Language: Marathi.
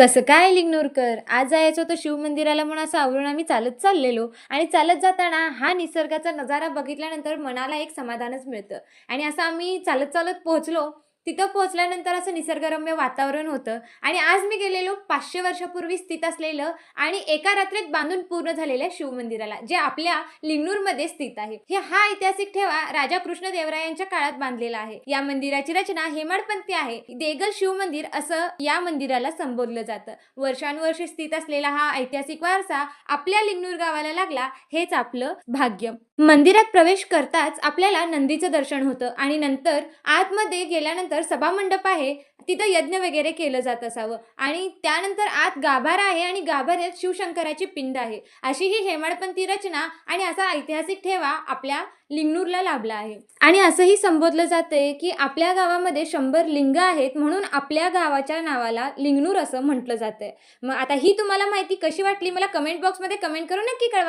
कसं काय लिंगनूरकर आज जायचं होतं शिवमंदिराला म्हणून असं आवरून आम्ही चालत चाललेलो. आणि चालत जाताना हा निसर्गाचा नजारा बघितल्यानंतर मनाला एक समाधानच मिळतं. आणि असं आम्ही चालत चालत पोहोचलो. तिथं पोहोचल्यानंतर असं निसर्गरम्य वातावरण होतं. आणि आज मी गेलेलो पाचशे वर्षापूर्वी स्थित असलेलं आणि एका रात्रीत बांधून पूर्ण झालेल्या शिवमंदिराला जे आपल्या लिंगनूरमध्ये स्थित आहे. हे हा ऐतिहासिक ठेवा राजा कृष्णदेवरायांच्या काळात बांधलेला आहे. या मंदिराची रचना हेमाडपंथी आहे. देगल शिवमंदिर असं या मंदिराला संबोधलं जातं. वर्षानुवर्षे स्थित असलेला हा ऐतिहासिक वारसा आपल्या लिंगनूर गावाला लागला हेच आपलं भाग्य. मंदिरात प्रवेश करताच आपल्याला नंदीचं दर्शन होतं आणि नंतर आतमध्ये गेल्यानंतर सभामंडप आहे तिथं यज्ञ वगैरे केलं जात असावं. आणि त्यानंतर आत गाभारा आहे आणि गाभाऱ्यात शिवशंकराची पिंड आहे. अशी ही हेमाडपंथी रचना आणि असा ऐतिहासिक ठेवा आपल्या लिंगनूरला लाभला आहे. आणि असंही संबोधलं जातंय की आपल्या गावामध्ये शंभर लिंग आहेत म्हणून आपल्या गावाच्या नावाला लिंगनूर असं म्हटलं जातंय. मग आता ही तुम्हाला माहिती कशी वाटली? मला कमेंट बॉक्समध्ये कमेंट करून नक्की कळवा.